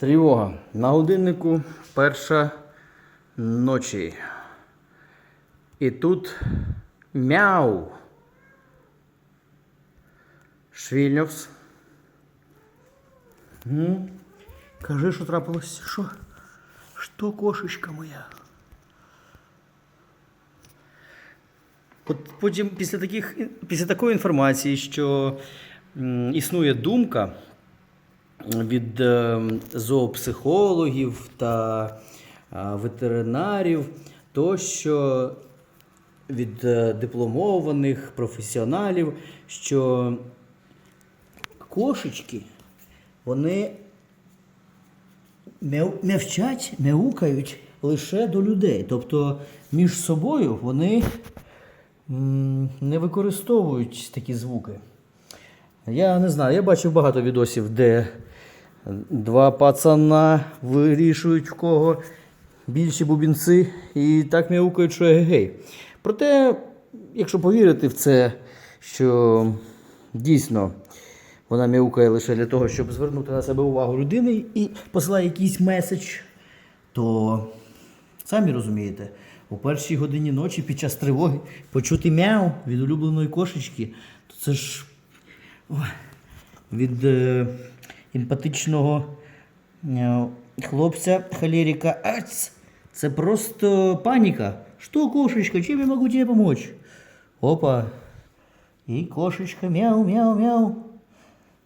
Тривога. На годиннику перша ночі. І тут мяу. Швільньовс. М? Кажи, що трапилось? Що? Що, кошечка моя? От потім після, таких, після такої інформації, що м, існує думка від е, зоопсихологів та е, ветеринарів, то що від е, дипломованих професіоналів, що кошечки, вони мявчать, мяукають лише до людей. Тобто між собою вони не використовують такі звуки. Я не знаю, я бачив багато відосів, де два пацана вирішують в кого більші бубінці і так мяукають, що егей. Проте, якщо повірити в це, що дійсно вона мяукає лише для того, щоб звернути на себе увагу людини і посилає якийсь меседж, то самі розумієте, у першій годині ночі під час тривоги почути мяу від улюбленої кошечки, то це ж від е, емпатичного е, хлопця холерика Ац. Це просто паніка. Що, кошечка, чим я можу тебе помочь? Опа. И кошечка мяу-мяу-мяу.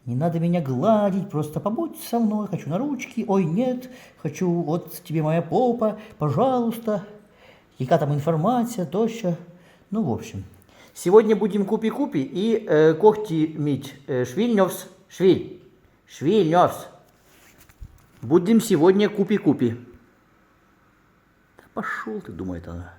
Не надо меня гладить, просто побудь со мной, хочу на ручки. Ой, нет, хочу, вот тебе моя попа, пожалуйста. Яка там информация, тощо. Ну, в общем. Сегодня будем купи-купи и э, когти мить. Э, швильнёвс, швиль. Швильнёвс. Будем сегодня купи-купи. Да пошел ты, думает она.